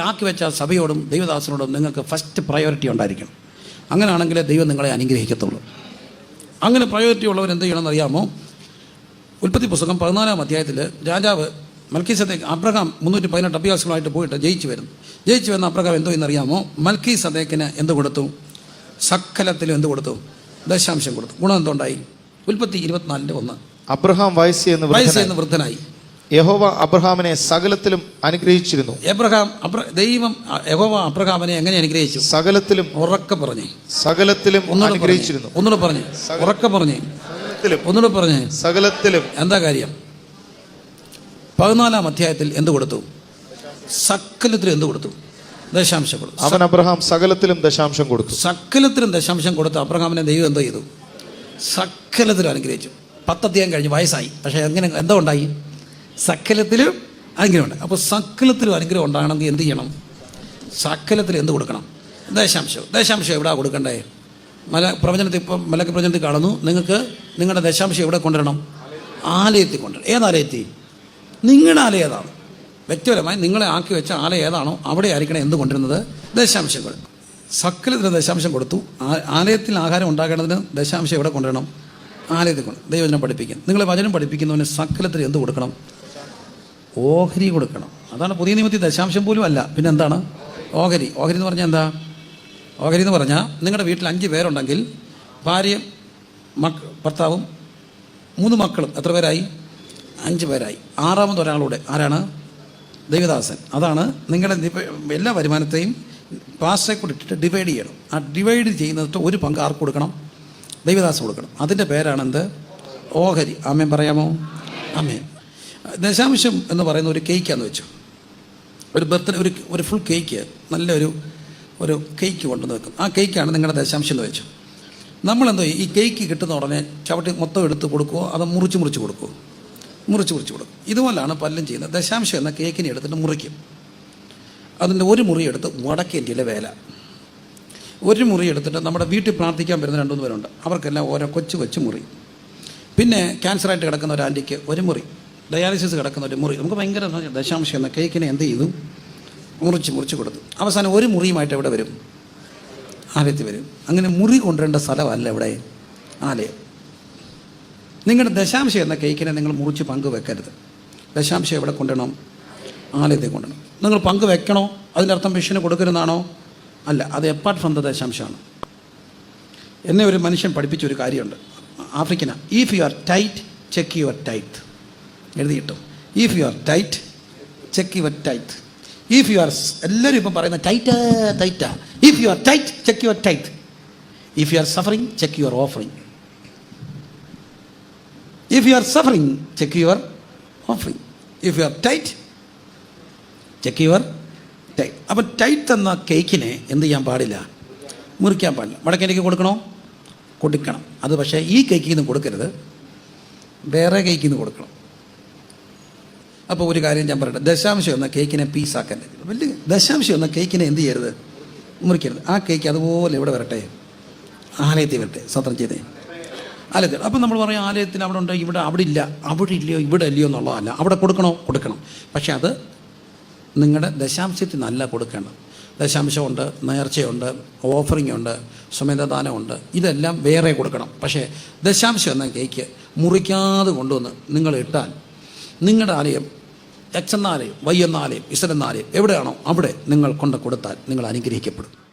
ആക്കി വെച്ച സഭയോടും ദൈവദാസനോടും നിങ്ങൾക്ക് ഫസ്റ്റ് പ്രയോറിറ്റി ഉണ്ടായിരിക്കണം അങ്ങനെയാണെങ്കിൽ ദൈവം നിങ്ങളെ അനുഗ്രഹിക്കത്തുള്ളൂ. അങ്ങനെ പ്രയോറിറ്റി ഉള്ളവർ എന്ത് ചെയ്യണമെന്ന് അറിയാമോ? ഉൽപ്പത്തി പുസ്തകം പതിനാലാം അധ്യായത്തിൽ രാജാവ് മൽക്കീസദേ അബ്രഹാം മുന്നൂറ്റി പതിനെട്ട് അഭ്യാസങ്ങളായിട്ട് പോയിട്ട് ജയിച്ചു വരുന്നു. ജയിച്ചു വരുന്ന അബ്രഹാം എന്തോ എന്നറിയാമോ മൽക്കി സദേക്കിന് എന്ത് കൊടുത്തു? സക്കലത്തിലും എന്ത് കൊടുത്തു? ദശാംശം കൊടുത്തു. ഗുണം എന്തുണ്ടായി? ഉൽപ്പത്തി ഇരുപത്തിനാലിന്റെ ഒന്ന്. അബ്രഹാം വയസ്സ് എന്ന് വയസ്സ് എന്ന് വൃദ്ധനായി. യഹോവ അബ്രഹാമിനെ സകലത്തിലും അനുഗ്രഹിച്ചിരുന്നു. എബ്രഹാം ദൈവം യഹോവ അബ്രഹാമിനെ എങ്ങനെ അനുഗ്രഹിച്ചു? സകലത്തിലും ഉറക്ക പറഞ്ഞു. സകലത്തിലും ഒന്ന് അനുഗ്രഹിച്ചിരുന്നു. ഒന്നുകൂടെ പറഞ്ഞു. ഉറക്ക പറഞ്ഞു. ഒന്നുകൂടെ പറഞ്ഞു. സകലത്തിലും. എന്താ കാര്യം? പതിനാലാം അധ്യായത്തിൽ എന്ത് കൊടുത്തു? സകലത്തിലും എന്ത് കൊടുത്തു? ദശാംശം കൊടുത്തു. അവൻ അബ്രഹാം സകലത്തിലും ദശാംശം കൊടുത്തു. സകലത്തിലും ദശാംശം കൊടുത്തു അബ്രഹാമിനെ ദൈവം എന്തോ ചെയ്തു? സകലത്തിലും അനുഗ്രഹിച്ചു. പത്തധ്യായം കഴിഞ്ഞ് വയസ്സായി. പക്ഷേ എങ്ങനെ എന്തോ ഉണ്ടായി? സക്കലത്തിലും അനുഗ്രഹമുണ്ട്. അപ്പോൾ സക്കലത്തിലും അനുഗ്രഹം ഉണ്ടാകണമെങ്കിൽ എന്ത് ചെയ്യണം? സക്കലത്തിൽ എന്ത് കൊടുക്കണം? ദശാംശം. ദശാംശം എവിടെ കൊടുക്കണ്ടേ? മല പ്രവചനത്തിൽ ഇപ്പം മലക്ക് പ്രവചനത്തിൽ കാണുന്നു നിങ്ങൾക്ക് നിങ്ങളുടെ ദശാംശം എവിടെ കൊണ്ടുവരണം? ആലയത്തിൽ കൊണ്ടുവരണം. ഏതാലയത്തിൽ നിങ്ങളുടെ ആലയം ഏതാണ്? വ്യക്തിപരമായി നിങ്ങളെ ആക്കി വെച്ച ആലയം ഏതാണോ അവിടെ ആയിരിക്കണം എന്ത് കൊണ്ടിരുന്നത് ദശാംശങ്ങൾ. സക്കലത്തിന് ദശാംശം കൊടുത്തു. ആലയത്തിൽ ആഹാരം ഉണ്ടാക്കേണ്ടതിന് ദശാംശം എവിടെ കൊണ്ടുവരണം? ആലയത്തിൽ കൊണ്ട്. ദൈവജനം പഠിപ്പിക്കും നിങ്ങളെ വചനം പഠിപ്പിക്കുന്നവന് സക്കലത്തിൽ എന്ത് കൊടുക്കണം? ഓഹരി കൊടുക്കണം. അതാണ് പുതിയ നിയമത്തിൽ ദശാംശം പോലും അല്ല. പിന്നെ എന്താണ്? ഓഹരി. ഓഹരി എന്ന് പറഞ്ഞാൽ എന്താ? ഓഹരി എന്ന് പറഞ്ഞാൽ നിങ്ങളുടെ വീട്ടിൽ അഞ്ച് പേരുണ്ടെങ്കിൽ ഭാര്യ മക്ക ഭർത്താവും മൂന്ന് മക്കളും എത്ര പേരായി? അഞ്ച് പേരായി. ആറാമത് ഒരാളൂടെ ആരാണ്? ദൈവദാസൻ. അതാണ് നിങ്ങളുടെ എല്ലാ വരുമാനത്തെയും പാസ്റ്ററെ കൂടെ ഇട്ടിട്ട് ഡിവൈഡ് ചെയ്യണം. ആ ഡിവൈഡ് ചെയ്യുന്നിട്ട് ഒരു പങ്ക് ആർക്ക് കൊടുക്കണം? ദൈവദാസൻ കൊടുക്കണം. അതിന്റെ പേരാണെന്ത് ഓഹരി. ആമേൻ പറയാമോ? ആമേൻ. ദശാംശം എന്ന് പറയുന്ന ഒരു കേക്കാന്ന് വെച്ചു. ഒരു ബർത്ത്ഡേ ഒരു ഒരു ഫുൾ കേക്ക് നല്ലൊരു ഒരു കേക്ക് കൊണ്ടുവന്ന് വെക്കും. ആ കേക്കാണ് നിങ്ങളുടെ ദശാംശം എന്ന് വെച്ചു. നമ്മളെന്തോ ഈ കേക്ക് കിട്ടുന്ന ഉടനെ ചവിട്ടി മൊത്തം എടുത്ത് കൊടുക്കുമോ അത് മുറിച്ച് മുറിച്ച് കൊടുക്കുമോ മുറിച്ച് മുറിച്ച് കൊടുക്കും. ഇതുപോലാണ് പല്ലും ചെയ്യുന്നത്. ദശാംശം എന്ന കേക്കിനെ എടുത്തിട്ട് മുറിക്കും. അതിന്റെ ഒരു മുറി എടുത്ത് വടക്കേ ഇന്ത്യയിലെ വേല. ഒരു മുറി എടുത്തിട്ട് നമ്മുടെ വീട്ടിൽ പ്രാർത്ഥിക്കാൻ വരുന്ന രണ്ടുമൂന്ന് പേരുണ്ട്. അവർക്കെല്ലാം ഓരോ കൊച്ചു കൊച്ചു മുറി. പിന്നെ ക്യാൻസറായിട്ട് കിടക്കുന്ന ഒരു ആന്റിക്ക് ഒരു മുറി. ഡയാലിസിസ് കിടക്കുന്ന ഒരു മുറി. നമുക്ക് ഭയങ്കര ദശാംശം എന്ന കേക്കിനെ എന്ത് ചെയ്തു? മുറിച്ച് മുറിച്ച് കൊടുത്തു. അവസാനം ഒരു മുറിയുമായിട്ട് എവിടെ വരും? ആലയത്തിൽ വരും. അങ്ങനെ മുറി കൊണ്ടുവരേണ്ട സ്ഥലമല്ല ഇവിടെ. ആലയം. നിങ്ങളുടെ ദശാംശം എന്ന കേക്കിനെ നിങ്ങൾ മുറിച്ച് പങ്ക് വെക്കരുത് ദശാംശം എവിടെ കൊണ്ടുവരണം? ആലയത്തിൽ കൊണ്ടുവരണം. നിങ്ങൾ പങ്ക് വെക്കണോ അതിന്റെ അർത്ഥം മിഷന് കൊടുക്കരുതെന്നാണോ അല്ല അത് എപ്പാർട്ട് ഫ്രം ദ ദശാംശമാണ്. എന്നെ ഒരു മനുഷ്യൻ പഠിപ്പിച്ച ഒരു കാര്യമുണ്ട്. ആഫ്രിക്കന. If you are tight check your tithe എഴുതിയിട്ടു if you are tight check your tithe if you are എല്ലാവരും ഇപ്പം പറയുന്നത് tight ടൈറ്റാ if you are tight check your tithe if you are suffering check your offering if you are suffering check your offering if you are tight check your tithe അപ്പം tight എന്ന കേക്കിനെ എന്ത് ചെയ്യാൻ പാടില്ല? മുറിക്കാൻ പാടില്ല. വടക്കേലേക്ക് കൊടുക്കണോ? കൊടുക്കണം. അത് പക്ഷേ ഈ കേക്കിൽ നിന്ന് കൊടുക്കരുത്. വേറെ കേക്കിൽ നിന്ന് കൊടുക്കണം. അപ്പോൾ ഒരു കാര്യം ഞാൻ പറയട്ടെ. ദശാംശം എന്ന കേക്കിനെ പീസാക്കാൻ വലിയ ദശാംശം എന്ന കേക്കിനെ എന്ത് ചെയ്യരുത്? മുറിക്കരുത്. ആ കേക്ക് അതുപോലെ ഇവിടെ വരട്ടെ? ആലയത്തിൽ വരട്ടെ. സത്രം ചെയ്തേ. ആലയത്തിൽ. അപ്പം നമ്മൾ പറയും ആലയത്തിൽ അവിടെ ഉണ്ടോ? ഇവിടെ അവിടെ ഇല്ല. അവിടെ ഇല്ലയോ? ഇവിടെ ഇല്ലയോ എന്നുള്ളതല്ല. അവിടെ കൊടുക്കണോ? കൊടുക്കണം. പക്ഷേ അത് നിങ്ങളുടെ ദശാംശത്തിൽ നല്ല കൊടുക്കണം. ദശാംശമുണ്ട് നേർച്ചയുണ്ട് ഓഫറിംഗ് ഉണ്ട് സുമേധദാനമുണ്ട് ഇതെല്ലാം വേറെ കൊടുക്കണം. പക്ഷേ ദശാംശം എന്ന കേക്ക് മുറിക്കാതെ കൊണ്ടുവന്ന് നിങ്ങൾ ഇട്ടാൽ നിങ്ങളുടെ ആലയം എക്സ് എന്ന ആലയം വൈ എവിടെയാണോ അവിടെ നിങ്ങൾ കൊണ്ട് കൊടുത്താൽ നിങ്ങൾ അനുഗ്രഹിക്കപ്പെടും.